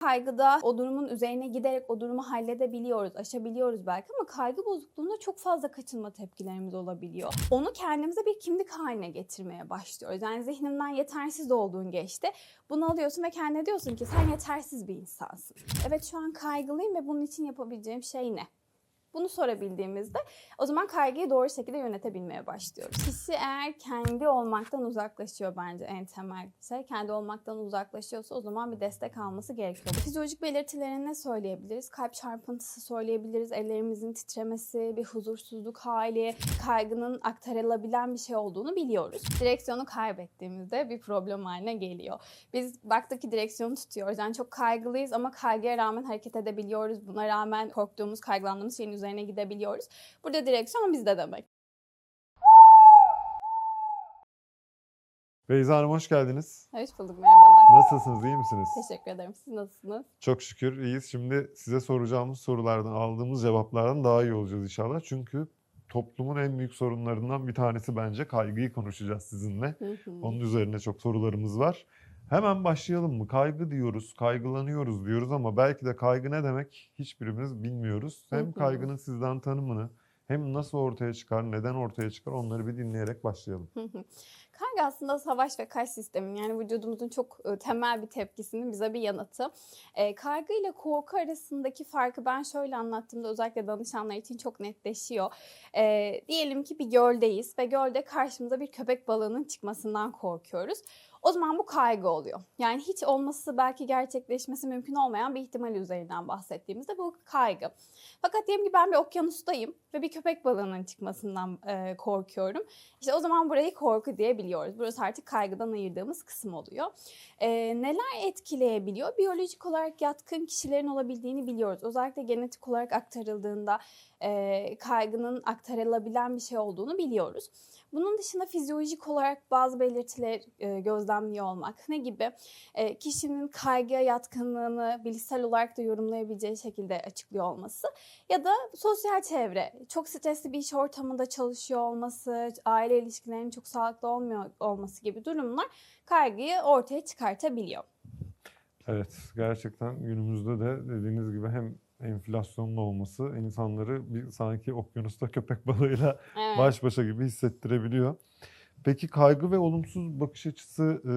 Kaygıda o durumun üzerine giderek o durumu halledebiliyoruz, aşabiliyoruz belki ama kaygı bozukluğunda çok fazla kaçınma tepkilerimiz olabiliyor. Onu kendimize bir kimlik haline getirmeye başlıyoruz. Yani zihnimden yetersiz olduğun geçti. Bunu alıyorsun ve kendine diyorsun ki sen yetersiz bir insansın. Evet şu an kaygılıyım ve bunun için yapabileceğim şey ne? Bunu sorabildiğimizde o zaman kaygıyı doğru şekilde yönetebilmeye başlıyoruz. Kişi eğer kendi olmaktan uzaklaşıyor bence en temel şey. Kendi olmaktan uzaklaşıyorsa o zaman bir destek alması gerekiyor. Fizyolojik belirtilerini ne söyleyebiliriz? Kalp çarpıntısı söyleyebiliriz. Ellerimizin titremesi, bir huzursuzluk hali, kaygının aktarılabilen bir şey olduğunu biliyoruz. Direksiyonu kaybettiğimizde bir problem haline geliyor. Biz baktık ki direksiyonu tutuyoruz. Yani çok kaygılıyız ama kaygıya rağmen hareket edebiliyoruz. Buna rağmen korktuğumuz, kaygılandığımız şeyin üzerine gidebiliyoruz. Burada direksiyon bizde demek. Beyza Hanım hoş geldiniz. Hoş bulduk, merhabalar. Nasılsınız, iyi misiniz? Teşekkür ederim. Siz nasılsınız? Çok şükür iyiyiz. Şimdi size soracağımız sorulardan, aldığımız cevaplardan daha iyi olacağız inşallah. Çünkü toplumun en büyük sorunlarından bir tanesi bence kaygıyı konuşacağız sizinle. Onun üzerine çok sorularımız var. Hemen başlayalım mı? Kaygı diyoruz, kaygılanıyoruz diyoruz ama belki de kaygı ne demek hiçbirimiz bilmiyoruz. Hem kaygının sizden tanımını hem nasıl ortaya çıkar, neden ortaya çıkar onları bir dinleyerek başlayalım. Kaygı aslında savaş ve kaç sistemin yani vücudumuzun çok e, temel bir tepkisinin bize bir yanıtı. E, kaygı ile korku arasındaki farkı ben şöyle anlattığımda özellikle danışanlar için çok netleşiyor. E, diyelim ki bir göldeyiz ve gölde karşımıza bir köpek balığının çıkmasından korkuyoruz. O zaman bu kaygı oluyor. Yani hiç olması belki gerçekleşmesi mümkün olmayan bir ihtimal üzerinden bahsettiğimizde bu kaygı. Fakat diyelim ki ben bir okyanustayım ve bir köpek balığının çıkmasından e, korkuyorum. İşte o zaman burayı korku diyebiliyoruz. Burası artık kaygıdan ayırdığımız kısım oluyor. E, neler etkileyebiliyor? Biyolojik olarak yatkın kişilerin olabildiğini biliyoruz. Özellikle genetik olarak aktarıldığında e, kaygının aktarılabilen bir şey olduğunu biliyoruz. Bunun dışında fizyolojik olarak bazı belirtiler e, gözlemliyor olmak. Ne gibi? E, kişinin kaygıya yatkınlığını bilişsel olarak da yorumlayabileceği şekilde açıklıyor olması. Ya da sosyal çevre, çok stresli bir iş ortamında çalışıyor olması, aile ilişkilerinin çok sağlıklı olmuyor olması gibi durumlar kaygıyı ortaya çıkartabiliyor. Evet, gerçekten günümüzde de dediğiniz gibi hem enflasyonun olması insanları bir sanki okyanusta köpek balığıyla Evet. baş başa gibi hissettirebiliyor. Peki kaygı ve olumsuz bakış açısı e,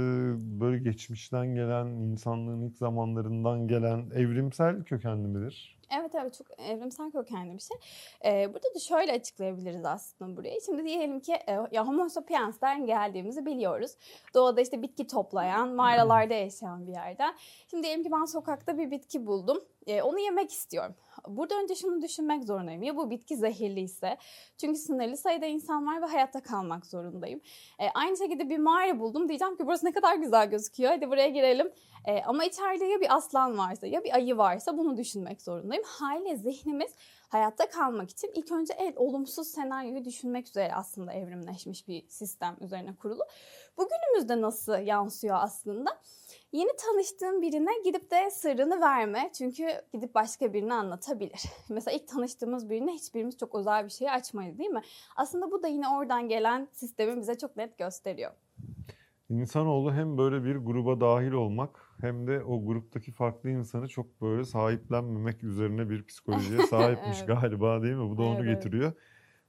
böyle geçmişten gelen, insanlığın ilk zamanlarından gelen evrimsel kökenli midir? Evet evet çok evrimsel kökenli bir şey. Ee, burada da şöyle açıklayabiliriz aslında burayı. Şimdi diyelim ki e, ya Homo sapiens'ten geldiğimizi biliyoruz. Doğada işte bitki toplayan, mağaralarda yaşayan bir yerden. Şimdi diyelim ki ben sokakta bir bitki buldum. E, onu yemek istiyorum. Burada önce şunu düşünmek zorundayım. Ya bu bitki zehirliyse? Çünkü sınırlı sayıda insan var ve hayatta kalmak zorundayım. E, aynı şekilde bir mağara buldum. Diyeceğim ki burası ne kadar güzel gözüküyor. Hadi buraya girelim. E, ama içeride ya bir aslan varsa ya bir ayı varsa bunu düşünmek zorundayım. Haliyle zihnimiz hayatta kalmak için ilk önce evet olumsuz senaryoyu düşünmek üzere aslında evrimleşmiş bir sistem üzerine kurulu. Bugünümüzde nasıl yansıyor aslında? Yeni tanıştığın birine gidip de sırrını verme. Çünkü gidip başka birine anlatabilir. Mesela ilk tanıştığımız birine hiçbirimiz çok özel bir şey açmayız değil mi? Aslında bu da yine oradan gelen sistemi bize çok net gösteriyor. İnsanoğlu hem böyle bir gruba dahil olmak hem de o gruptaki farklı insanı çok böyle sahiplenmemek üzerine bir psikolojiye sahipmiş Evet. galiba değil mi? Bu da onu Evet, getiriyor.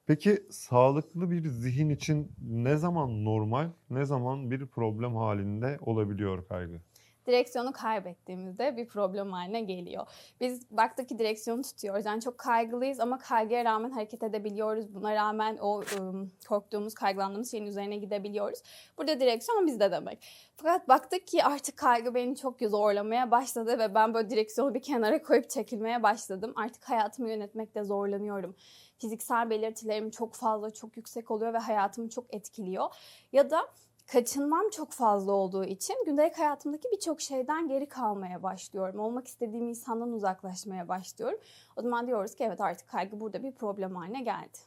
Peki sağlıklı bir zihin için ne zaman normal, ne zaman bir problem halinde olabiliyor kaygı? Direksiyonu kaybettiğimizde bir problem haline geliyor. Biz baktık ki direksiyonu tutuyoruz. Yani çok kaygılıyız ama kaygıya rağmen hareket edebiliyoruz. Buna rağmen o ım, korktuğumuz, kaygılandığımız şeyin üzerine gidebiliyoruz. Burada direksiyon bizde demek. Fakat baktık ki artık kaygı beni çok zorlamaya başladı ve ben böyle direksiyonu bir kenara koyup çekilmeye başladım. Artık hayatımı yönetmekte zorlanıyorum. Fiziksel belirtilerim çok fazla, çok yüksek oluyor ve hayatımı çok etkiliyor. Ya da kaçınmam çok fazla olduğu için gündelik hayatımdaki birçok şeyden geri kalmaya başlıyorum. Olmak istediğim insandan uzaklaşmaya başlıyorum. O zaman diyoruz ki evet artık kaygı burada bir problem haline geldi.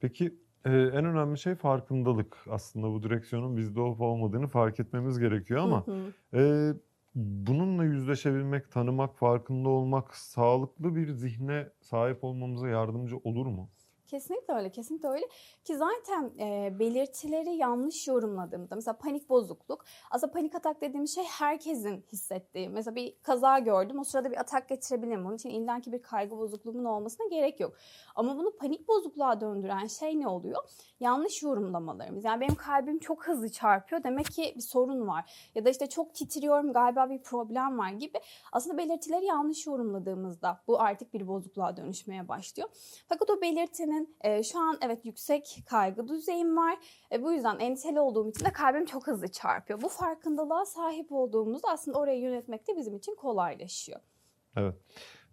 Peki e, en önemli şey farkındalık. Aslında bu direksiyonun bizde olup olmadığını fark etmemiz gerekiyor ama Hı hı. e, bununla yüzleşebilmek, tanımak, farkında olmak sağlıklı bir zihne sahip olmamıza yardımcı olur mu? Kesinlikle öyle, kesinlikle öyle. Ki zaten e, belirtileri yanlış yorumladığımızda, mesela panik bozukluk, aslında panik atak dediğimiz şey herkesin hissettiği. Mesela bir kaza gördüm, o sırada bir atak geçirebilirim. Onun için illaki bir kaygı bozukluğumun olmasına gerek yok. Ama bunu panik bozukluğa döndüren şey ne oluyor? Yanlış yorumlamalarımız. Yani benim kalbim çok hızlı çarpıyor, demek ki bir sorun var. Ya da işte çok titriyorum, galiba bir problem var gibi. Aslında belirtileri yanlış yorumladığımızda bu artık bir bozukluğa dönüşmeye başlıyor. Fakat o belirtinin e, şu an evet yüksek kaygı düzeyim var. E, bu yüzden endişeli olduğum için de kalbim çok hızlı çarpıyor. Bu farkındalığa sahip olduğumuzda aslında orayı yönetmek de bizim için kolaylaşıyor. Evet.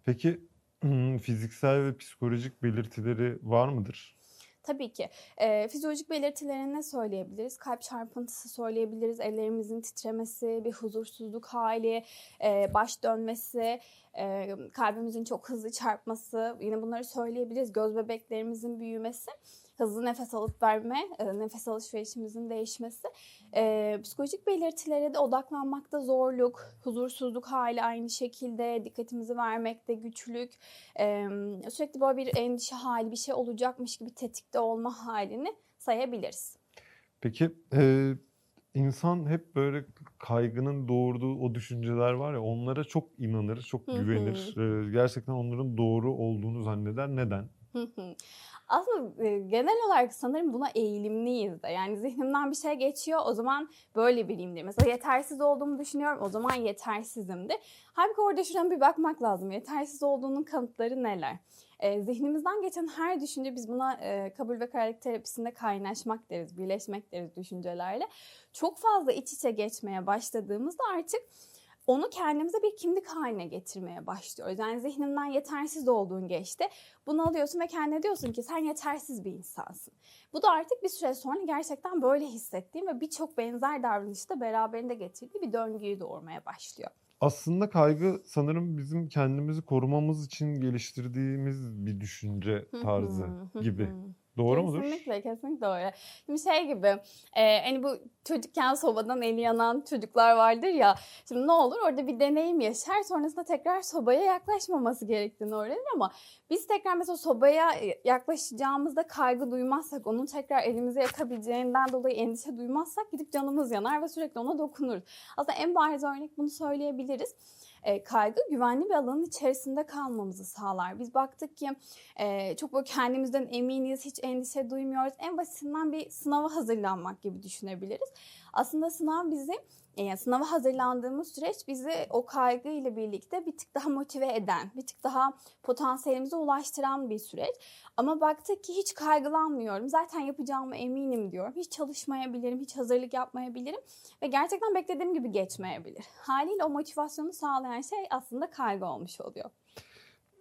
Peki fiziksel ve psikolojik belirtileri var mıdır? Tabii ki. E, fizyolojik belirtilerini ne söyleyebiliriz? Kalp çarpıntısı söyleyebiliriz, ellerimizin titremesi, bir huzursuzluk hali, e, baş dönmesi, e, kalbimizin çok hızlı çarpması. Yine bunları söyleyebiliriz. Göz bebeklerimizin büyümesi, hızlı nefes alıp verme, e, nefes alışverişimizin değişmesi. E, psikolojik belirtilere de odaklanmakta zorluk, huzursuzluk hali aynı şekilde, dikkatimizi vermekte güçlük, e, sürekli böyle bir endişe hali, bir şey olacakmış gibi tetikte olma halini sayabiliriz. Peki e, insan hep böyle kaygının doğurduğu o düşünceler var ya onlara çok inanır, çok güvenir. E, gerçekten onların doğru olduğunu zanneder. Neden? Aslında e, genel olarak sanırım buna eğilimliyiz de. Yani zihnimden bir şey geçiyor o zaman böyle biriyimdir. Mesela yetersiz olduğumu düşünüyorum o zaman yetersizimdir. Halbuki orada şuradan bir bakmak lazım. Yetersiz olduğunun kanıtları neler? E, zihnimizden geçen her düşünce biz buna e, kabul ve karakter terapisinde kaynaşmak deriz, birleşmek deriz düşüncelerle. Çok fazla iç içe geçmeye başladığımızda artık onu kendimize bir kimlik haline getirmeye başlıyoruz. Yani zihnimden yetersiz olduğun geçti. Bunu alıyorsun ve kendine diyorsun ki sen yetersiz bir insansın. Bu da artık bir süre sonra gerçekten böyle hissettiğim ve birçok benzer davranışı da beraberinde getirdiği bir döngüyü doğurmaya başlıyor. Aslında kaygı sanırım bizim kendimizi korumamız için geliştirdiğimiz bir düşünce tarzı gibi. Doğru mudur? Kesinlikle, kesinlikle öyle. Şimdi şey gibi, e, hani bu çocukken sobadan eli yanan çocuklar vardır ya. Şimdi ne olur orada bir deneyim yaşar, sonrasında tekrar sobaya yaklaşmaması gerektiğini öğrenir ama biz tekrar mesela sobaya yaklaşacağımızda kaygı duymazsak, onun tekrar elimize yakabileceğinden dolayı endişe duymazsak gidip canımız yanar ve sürekli ona dokunuruz. Aslında en bariz örnek bunu söyleyebiliriz e, kaygı güvenli bir alanın içerisinde kalmamızı sağlar. Biz baktık ki e, çok böyle kendimizden eminiz, hiç endişe duymuyoruz. En basitinden bir sınava hazırlanmak gibi düşünebiliriz. Aslında sınav bizi yani sınava hazırlandığımız süreç bizi o kaygı ile birlikte bir tık daha motive eden, bir tık daha potansiyelimize ulaştıran bir süreç. Ama baktık ki hiç kaygılanmıyorum, zaten yapacağıma eminim diyorum. Hiç çalışmayabilirim, hiç hazırlık yapmayabilirim ve gerçekten beklediğim gibi geçmeyebilir. Haliyle o motivasyonu sağlayan şey aslında kaygı olmuş oluyor.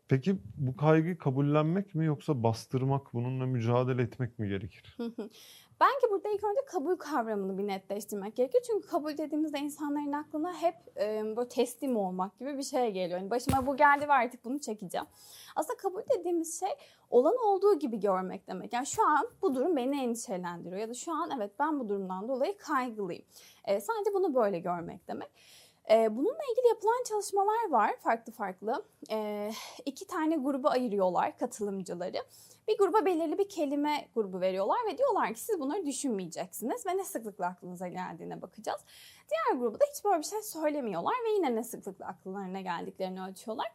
Peki bu kaygıyı kabullenmek mi yoksa bastırmak, bununla mücadele etmek mi gerekir? Belki burada ilk önce kabul kavramını bir netleştirmek gerekiyor. Çünkü kabul dediğimizde insanların aklına hep e, böyle teslim olmak gibi bir şey geliyor. Yani başıma bu geldi ve artık bunu çekeceğim. Aslında kabul dediğimiz şey olan olduğu gibi görmek demek. Yani şu an bu durum beni endişelendiriyor ya da şu an evet ben bu durumdan dolayı kaygılıyım. E, sadece bunu böyle görmek demek. E, bununla ilgili yapılan çalışmalar var farklı farklı. E, iki tane gruba ayırıyorlar katılımcıları. Bir gruba belirli bir kelime grubu veriyorlar ve diyorlar ki siz bunları düşünmeyeceksiniz ve ne sıklıkla aklınıza geldiğine bakacağız. Diğer grubu da hiç böyle bir şey söylemiyorlar ve yine ne sıklıkla akıllarına geldiklerini ölçüyorlar.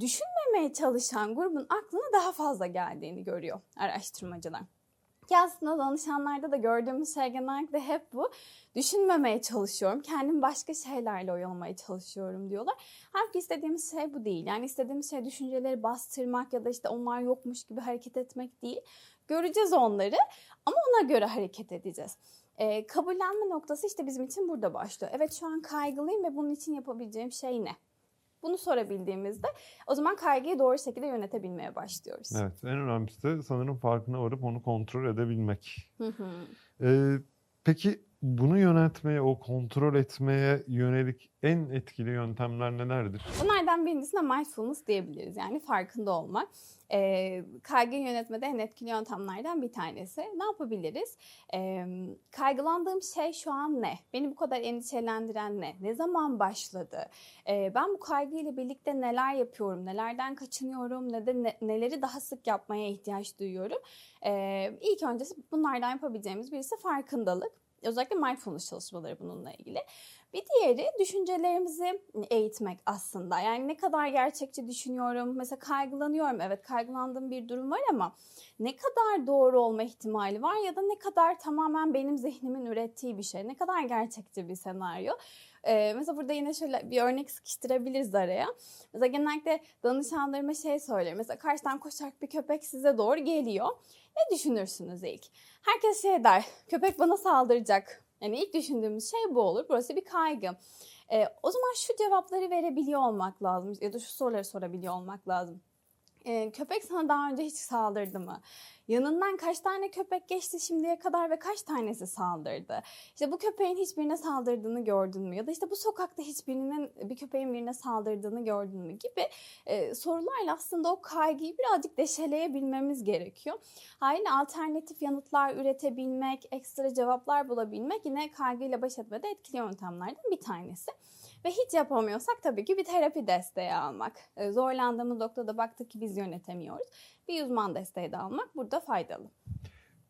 Düşünmemeye çalışan grubun aklına daha fazla geldiğini görüyor araştırmacılar. Ki aslında danışanlarda da gördüğümüz şey genellikle hep bu. Düşünmemeye çalışıyorum. Kendimi başka şeylerle oyalamaya çalışıyorum diyorlar. Halbuki istediğimiz şey bu değil. Yani istediğimiz şey düşünceleri bastırmak ya da işte onlar yokmuş gibi hareket etmek değil. Göreceğiz onları ama ona göre hareket edeceğiz. Ee, kabullenme noktası işte bizim için burada başlıyor. Evet şu an kaygılıyım ve bunun için yapabileceğim şey ne? Bunu sorabildiğimizde o zaman kaygıyı doğru şekilde yönetebilmeye başlıyoruz. Evet, en önemlisi de sanırım farkına varıp onu kontrol edebilmek. Hı hı. Ee, peki bunu yönetmeye, o kontrol etmeye yönelik en etkili yöntemler nelerdir? Bunlardan birincisine mindfulness diyebiliriz. Yani farkında olmak. Ee, kaygıyı yönetmede en etkili yöntemlerden bir tanesi. Ne yapabiliriz? Ee, kaygılandığım şey şu an ne? Beni bu kadar endişelendiren ne? Ne zaman başladı? Ee, ben bu kaygıyla birlikte neler yapıyorum? Nelerden kaçınıyorum? Ne de ne- neleri daha sık yapmaya ihtiyaç duyuyorum? Ee, ilk öncesi bunlardan yapabileceğimiz birisi farkındalık. Özellikle mindfulness çalışmaları bununla ilgili. Bir diğeri düşüncelerimizi eğitmek aslında. Yani ne kadar gerçekçi düşünüyorum. Mesela kaygılanıyorum. Evet kaygılandığım bir durum var ama ne kadar doğru olma ihtimali var ya da ne kadar tamamen benim zihnimin ürettiği bir şey. Ne kadar gerçekçi bir senaryo. Ee, mesela burada yine şöyle bir örnek sıkıştırabiliriz araya. Mesela genellikle danışanlarıma şey söylerim. Mesela karşıdan koşarak bir köpek size doğru geliyor. Ne düşünürsünüz ilk? Herkes şey der, köpek bana saldıracak. Yani ilk düşündüğümüz şey bu olur. Burası bir kaygı. Ee, o zaman şu cevapları verebiliyor olmak lazım ya da şu soruları sorabiliyor olmak lazım. Ee, köpek sana daha önce hiç saldırdı mı? Yanından kaç tane köpek geçti şimdiye kadar ve kaç tanesi saldırdı? İşte bu köpeğin hiçbirine saldırdığını gördün mü? Ya da işte bu sokakta hiçbirinin bir köpeğin birine saldırdığını gördün mü? Gibi e, sorularla aslında o kaygıyı birazcık deşeleyebilmemiz gerekiyor. Haliyle alternatif yanıtlar üretebilmek, ekstra cevaplar bulabilmek yine kaygıyla baş etmede etkili yöntemlerden bir tanesi. Ve hiç yapamıyorsak tabii ki bir terapi desteği almak. Ee, Zorlandığımız noktada baktık ki biz yönetemiyoruz. Bir uzman desteği de almak burada faydalı.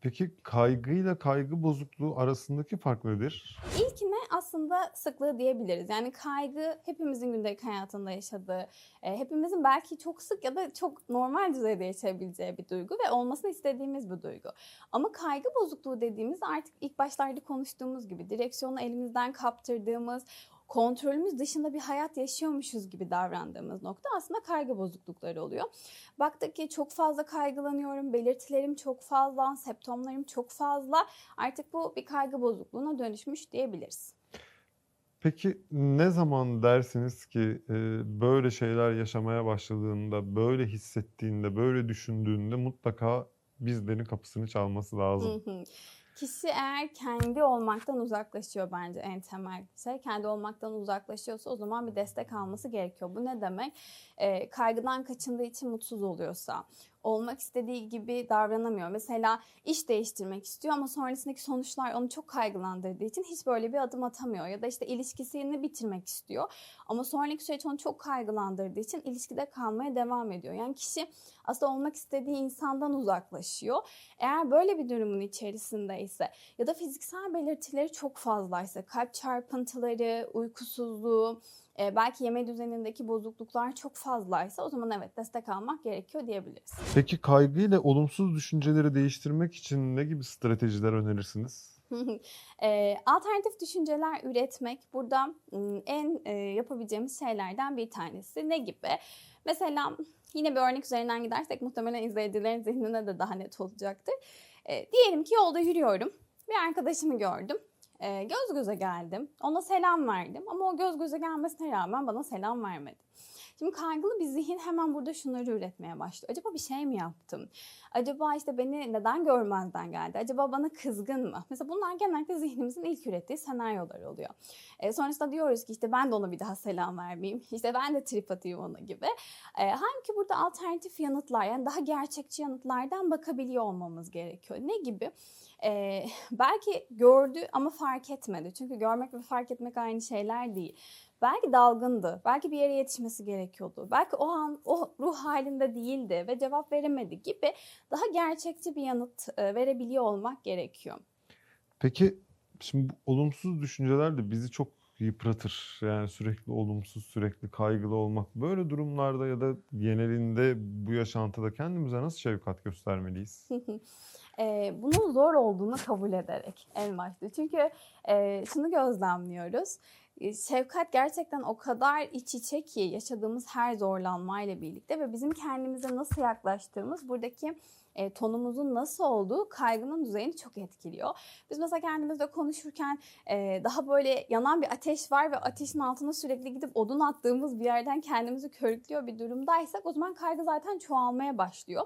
Peki kaygıyla kaygı bozukluğu arasındaki fark nedir? İlkine aslında sıklığı diyebiliriz. Yani kaygı hepimizin gündelik hayatında yaşadığı, e, hepimizin belki çok sık ya da çok normal düzeyde yaşayabileceği bir duygu ve olmasını istediğimiz bir duygu. Ama kaygı bozukluğu dediğimiz artık ilk başlarda konuştuğumuz gibi direksiyonu elimizden kaptırdığımız, kontrolümüz dışında bir hayat yaşıyormuşuz gibi davrandığımız nokta aslında kaygı bozuklukları oluyor. Baktık ki çok fazla kaygılanıyorum, belirtilerim çok fazla, septomlarım çok fazla. Artık bu bir kaygı bozukluğuna dönüşmüş diyebiliriz. Peki ne zaman dersiniz ki e, böyle şeyler yaşamaya başladığında, böyle hissettiğinde, böyle düşündüğünde mutlaka bizlerin kapısını çalması lazım? Kişi eğer kendi olmaktan uzaklaşıyor bence en temel şey. Kendi olmaktan uzaklaşıyorsa o zaman bir destek alması gerekiyor. Bu ne demek? Ee, kaygıdan kaçındığı için mutsuz oluyorsa, olmak istediği gibi davranamıyor. Mesela iş değiştirmek istiyor ama sonrasındaki sonuçlar onu çok kaygılandırdığı için hiç böyle bir adım atamıyor. Ya da işte ilişkisini bitirmek istiyor ama sonraki süreç onu çok kaygılandırdığı için ilişkide kalmaya devam ediyor. Yani kişi aslında olmak istediği insandan uzaklaşıyor. Eğer böyle bir durumun içerisindeyse ya da fiziksel belirtileri çok fazlaysa, kalp çarpıntıları, uykusuzluğu, e, belki yeme düzenindeki bozukluklar çok fazlaysa o zaman evet destek almak gerekiyor diyebiliriz. Peki kaygıyla olumsuz düşünceleri değiştirmek için ne gibi stratejiler önerirsiniz? e, alternatif düşünceler üretmek burada m, en e, yapabileceğimiz şeylerden bir tanesi. Ne gibi? Mesela yine bir örnek üzerinden gidersek muhtemelen izleyicilerin zihnine de daha net olacaktır. E, diyelim ki yolda yürüyorum. Bir arkadaşımı gördüm. E, göz göze geldim. Ona selam verdim. Ama o göz göze gelmesine rağmen bana selam vermedi. Şimdi kaygılı bir zihin hemen burada şunları üretmeye başlıyor. Acaba bir şey mi yaptım? Acaba işte beni neden görmezden geldi? Acaba bana kızgın mı? Mesela bunlar genellikle zihnimizin ilk ürettiği senaryolar oluyor. E, sonrasında diyoruz ki işte ben de ona bir daha selam vermeyeyim. İşte ben de trip atayım ona gibi. E, halbuki burada alternatif yanıtlar yani daha gerçekçi yanıtlardan bakabiliyor olmamız gerekiyor. Ne gibi? E, belki gördü ama fark etmedi. Çünkü görmek ve fark etmek aynı şeyler değil. Belki dalgındı. Belki bir yere yetişmesi gerekiyordu. Belki o an o ruh halinde değildi ve cevap veremedi gibi daha gerçekçi bir yanıt verebiliyor olmak gerekiyor. Peki şimdi bu olumsuz düşünceler de bizi çok yıpratır. Yani sürekli olumsuz, sürekli kaygılı olmak. Böyle durumlarda ya da genelinde bu yaşantıda kendimize nasıl şefkat göstermeliyiz? e, bunun zor olduğunu kabul ederek en başta. Çünkü e, şunu gözlemliyoruz. Şefkat gerçekten o kadar iç içe ki yaşadığımız her zorlanmayla birlikte ve bizim kendimize nasıl yaklaştığımız buradaki e, tonumuzun nasıl olduğu kaygının düzeyini çok etkiliyor. Biz mesela kendimizle konuşurken e, daha böyle yanan bir ateş var ve ateşin altına sürekli gidip odun attığımız bir yerden kendimizi körüklüyor bir durumdaysak o zaman kaygı zaten çoğalmaya başlıyor.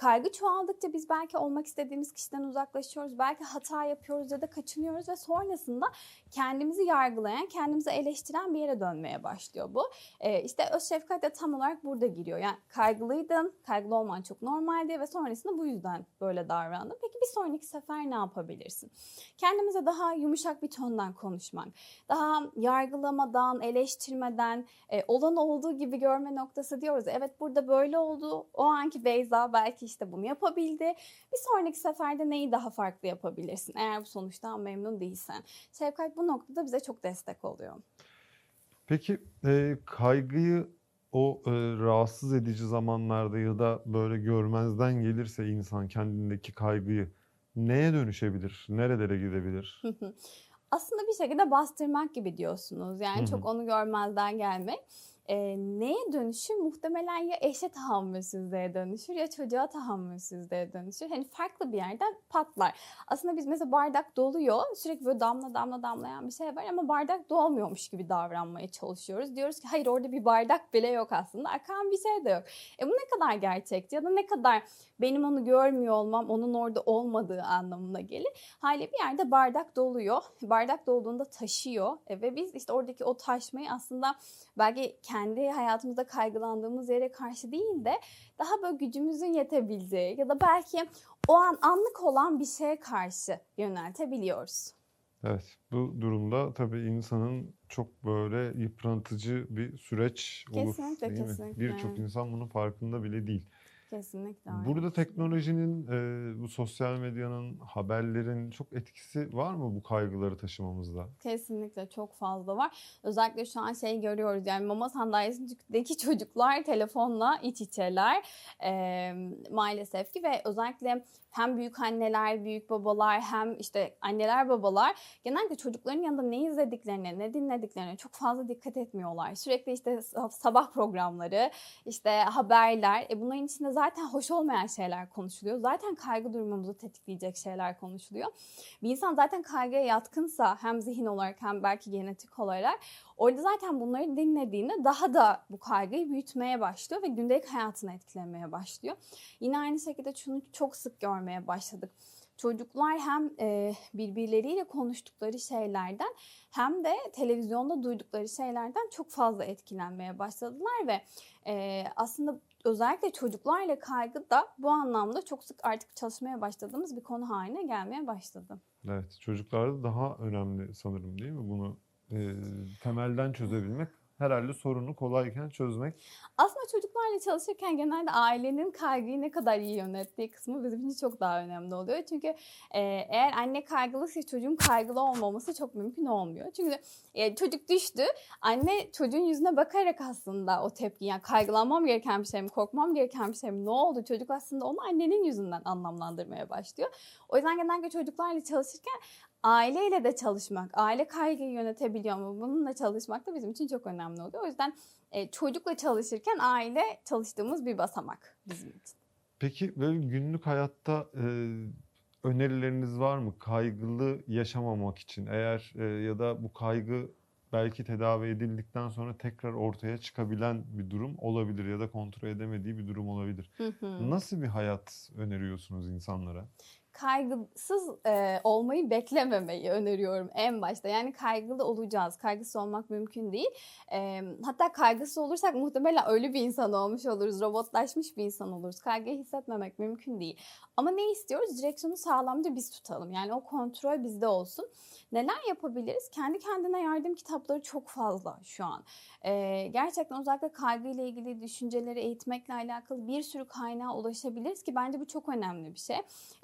Kaygı çoğaldıkça biz belki olmak istediğimiz kişiden uzaklaşıyoruz, belki hata yapıyoruz ya da kaçınıyoruz ve sonrasında kendimizi yargılayan, kendimizi eleştiren bir yere dönmeye başlıyor bu. Ee, işte öz şefkat de tam olarak burada giriyor. Yani kaygılıydın, kaygılı olman çok normaldi ve sonrasında bu yüzden böyle davrandın. Peki bir sonraki sefer ne yapabilirsin? Kendimize daha yumuşak bir tondan konuşmak, daha yargılamadan, eleştirmeden, e, olan olduğu gibi görme noktası diyoruz. Evet burada böyle oldu. O anki Beyza belki işte bunu yapabildi. Bir sonraki seferde neyi daha farklı yapabilirsin? Eğer bu sonuçtan memnun değilsen. Şefkat bu noktada bize çok destek oluyor. Peki e, kaygıyı o e, rahatsız edici zamanlarda ya da böyle görmezden gelirse insan kendindeki kaygıyı neye dönüşebilir? Nerelere gidebilir? Aslında bir şekilde bastırmak gibi diyorsunuz. Yani çok onu görmezden gelmek. Ee, neye dönüşür? Muhtemelen ya eşe tahammülsüzlüğe dönüşür ya çocuğa tahammülsüzlüğe dönüşür. Hani farklı bir yerden patlar. Aslında biz mesela bardak doluyor. Sürekli böyle damla damla damlayan bir şey var ama bardak dolmuyormuş gibi davranmaya çalışıyoruz. Diyoruz ki hayır orada bir bardak bile yok aslında. Akan bir şey de yok. E bu ne kadar gerçekçi ya da ne kadar benim onu görmüyor olmam onun orada olmadığı anlamına gelir. Hali bir yerde bardak doluyor. Bardak dolduğunda taşıyor E, ve biz işte oradaki o taşmayı aslında belki kendi hayatımızda kaygılandığımız yere karşı değil de daha böyle gücümüzün yetebileceği ya da belki o an anlık olan bir şeye karşı yöneltebiliyoruz. Evet, bu durumda tabii insanın çok böyle yıpratıcı bir süreç olur Kesinlikle, değil kesinlikle. Birçok insan bunun farkında bile değil. Kesinlikle öyle. Burada teknolojinin, e, bu sosyal medyanın, haberlerin çok etkisi var mı bu kaygıları taşımamızda? Kesinlikle çok fazla var. Özellikle şu an şey görüyoruz yani mama sandalyesindeki çocuklar telefonla iç içeler Ee, maalesef ki ve özellikle hem büyük anneler, büyük babalar hem işte anneler babalar genellikle çocukların yanında ne izlediklerine, ne dinlediklerine çok fazla dikkat etmiyorlar. Sürekli işte sab- sabah programları, işte haberler, e bunların içinde zaten hoş olmayan şeyler konuşuluyor. Zaten kaygı durumumuzu tetikleyecek şeyler konuşuluyor. Bir insan zaten kaygıya yatkınsa hem zihin olarak hem belki genetik olarak orada zaten bunları dinlediğinde daha da bu kaygıyı büyütmeye başlıyor ve gündelik hayatını etkilemeye başlıyor. Yine aynı şekilde şunu çok sık görmeye başladık. Çocuklar hem e, birbirleriyle konuştukları şeylerden hem de televizyonda duydukları şeylerden çok fazla etkilenmeye başladılar ve e, aslında özellikle çocuklarla kaygı da bu anlamda çok sık artık çalışmaya başladığımız bir konu haline gelmeye başladı. Evet, çocuklarda daha önemli sanırım değil mi bunu e, temelden çözebilmek? Herhalde sorunu kolayken çözmek. Aslında çocuklarla çalışırken genelde ailenin kaygıyı ne kadar iyi yönettiği kısmı bizim için çok daha önemli oluyor. Çünkü e, eğer anne kaygılıysa çocuğun kaygılı olmaması çok mümkün olmuyor. Çünkü e, çocuk düştü, anne çocuğun yüzüne bakarak aslında o tepki, yani kaygılanmam gereken bir şey mi, korkmam gereken bir şey mi, ne oldu? Çocuk aslında onu annenin yüzünden anlamlandırmaya başlıyor. O yüzden genellikle çocuklarla çalışırken aileyle de çalışmak, aile kaygıyı yönetebiliyor mu? Bununla çalışmak da bizim için çok önemli oluyor. O yüzden e, çocukla çalışırken aile çalıştığımız bir basamak bizim için. Peki böyle günlük hayatta e, önerileriniz var mı? Kaygılı yaşamamak için eğer e, ya da bu kaygı belki tedavi edildikten sonra tekrar ortaya çıkabilen bir durum olabilir ya da kontrol edemediği bir durum olabilir. Hı hı. Nasıl bir hayat öneriyorsunuz insanlara? Kaygısız e, olmayı beklememeyi öneriyorum en başta. Yani kaygılı olacağız. Kaygısız olmak mümkün değil. E, hatta kaygısız olursak muhtemelen ölü bir insan olmuş oluruz. Robotlaşmış bir insan oluruz. Kaygıyı hissetmemek mümkün değil. Ama ne istiyoruz? Direksiyonu sağlamca biz tutalım. Yani o kontrol bizde olsun. Neler yapabiliriz? Kendi kendine yardım kitapları çok fazla şu an. Ee, gerçekten özellikle kaygıyla ilgili düşünceleri eğitmekle alakalı bir sürü kaynağa ulaşabiliriz ki bence bu çok önemli bir şey.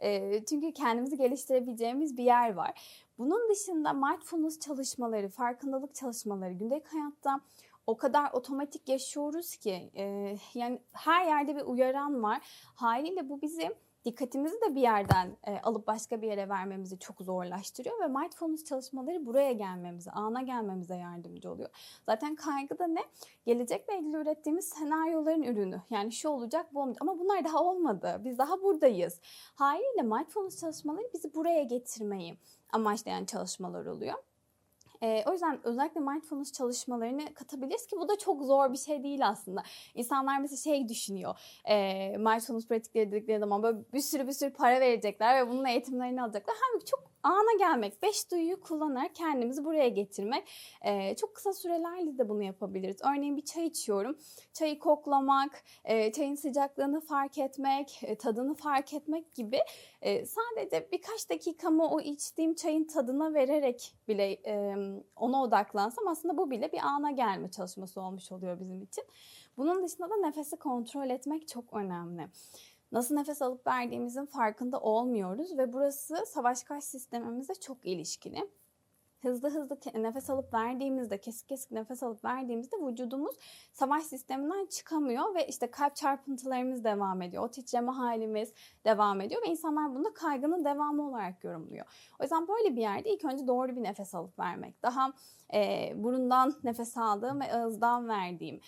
Ee, çünkü kendimizi geliştirebileceğimiz bir yer var. Bunun dışında mindfulness çalışmaları, farkındalık çalışmaları, gündelik hayatta o kadar otomatik yaşıyoruz ki e, yani her yerde bir uyaran var. Haliyle bu bizi dikkatimizi de bir yerden e, alıp başka bir yere vermemizi çok zorlaştırıyor ve mindfulness çalışmaları buraya gelmemize, ana gelmemize yardımcı oluyor. Zaten kaygı da ne? Gelecekle ilgili ürettiğimiz senaryoların ürünü. Yani şu olacak, bu olmayacak. Ama bunlar daha olmadı. Biz daha buradayız. Haliyle mindfulness çalışmaları bizi buraya getirmeyi amaçlayan çalışmalar oluyor. Ee, o yüzden özellikle mindfulness çalışmalarını katabiliriz ki bu da çok zor bir şey değil aslında. İnsanlar mesela şey düşünüyor. E, mindfulness pratikleri dedikleri zaman böyle bir sürü bir sürü para verecekler ve bunun eğitimlerini alacaklar. Halbuki çok ana gelmek, beş duyuyu kullanarak kendimizi buraya getirmek. E, çok kısa sürelerle de bunu yapabiliriz. Örneğin bir çay içiyorum. Çayı koklamak, e, çayın sıcaklığını fark etmek, e, tadını fark etmek gibi e, sadece birkaç dakikamı o içtiğim çayın tadına vererek bile e, ona odaklansam aslında bu bile bir ana gelme çalışması olmuş oluyor bizim için. Bunun dışında da nefesi kontrol etmek çok önemli. Nasıl nefes alıp verdiğimizin farkında olmuyoruz ve burası savaş kaç sistemimizle çok ilişkili. Hızlı hızlı nefes alıp verdiğimizde, kesik kesik nefes alıp verdiğimizde vücudumuz savaş sisteminden çıkamıyor ve işte kalp çarpıntılarımız devam ediyor. O titreme halimiz devam ediyor ve insanlar bunu kaygının devamı olarak yorumluyor. O yüzden böyle bir yerde ilk önce doğru bir nefes alıp vermek. Daha e, burundan nefes aldığım ve ağızdan verdiğim,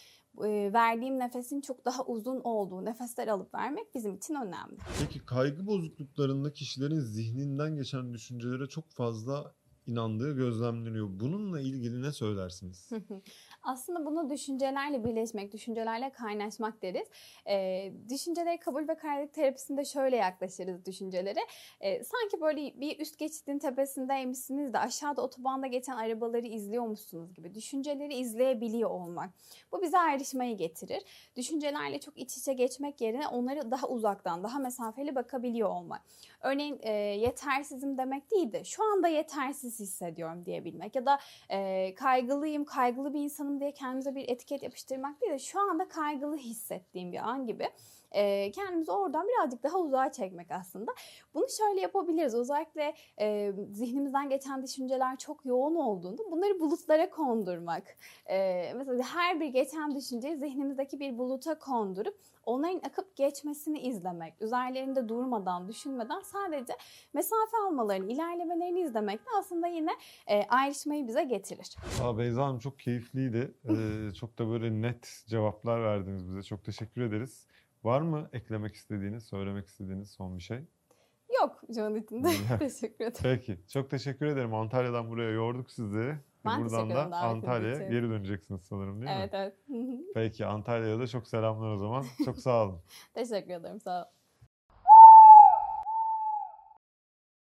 verdiğim nefesin çok daha uzun olduğu nefesler alıp vermek bizim için önemli. Peki kaygı bozukluklarında kişilerin zihninden geçen düşüncelere çok fazla inandığı gözlemleniyor. Bununla ilgili ne söylersiniz? Aslında bunu düşüncelerle birleşmek, düşüncelerle kaynaşmak deriz. Ee, düşünceleri kabul ve kaygı terapisinde şöyle yaklaşırız düşüncelere. Ee, sanki böyle bir üst geçidin tepesindeymişsiniz de aşağıda otobanda geçen arabaları izliyormuşsunuz gibi. Düşünceleri izleyebiliyor olmak. Bu bize ayrışmayı getirir. Düşüncelerle çok iç içe geçmek yerine onları daha uzaktan, daha mesafeli bakabiliyor olmak. Örneğin e, yetersizim demek değil de şu anda yetersiz hissediyorum diyebilmek ya da e, kaygılıyım, kaygılı bir insanım diye kendimize bir etiket yapıştırmak değil de şu anda kaygılı hissettiğim bir an gibi e, kendimizi oradan birazcık daha uzağa çekmek aslında. Bunu şöyle yapabiliriz. Özellikle e, zihnimizden geçen düşünceler çok yoğun olduğunda bunları bulutlara kondurmak. E, mesela her bir geçen düşünceyi zihnimizdeki bir buluta kondurup onların akıp geçmesini izlemek. Üzerlerinde durmadan, düşünmeden sadece mesafe almalarını, ilerlemelerini izlemek de aslında yine e, ayrışmayı bize getirir. Aa, Beyza Hanım çok keyifliydi. Ee, çok da böyle net cevaplar verdiniz bize. Çok teşekkür ederiz. Var mı eklemek istediğiniz, söylemek istediğiniz son bir şey? Yok şu an içinde. teşekkür ederim. Peki. Çok teşekkür ederim. Antalya'dan buraya yorduk sizi. Ben Buradan da Antalya'ya geri döneceksiniz sanırım değil evet mi? evet. Peki Antalya'ya da çok selamlar o zaman. Çok sağ olun. teşekkür ederim sağ ol.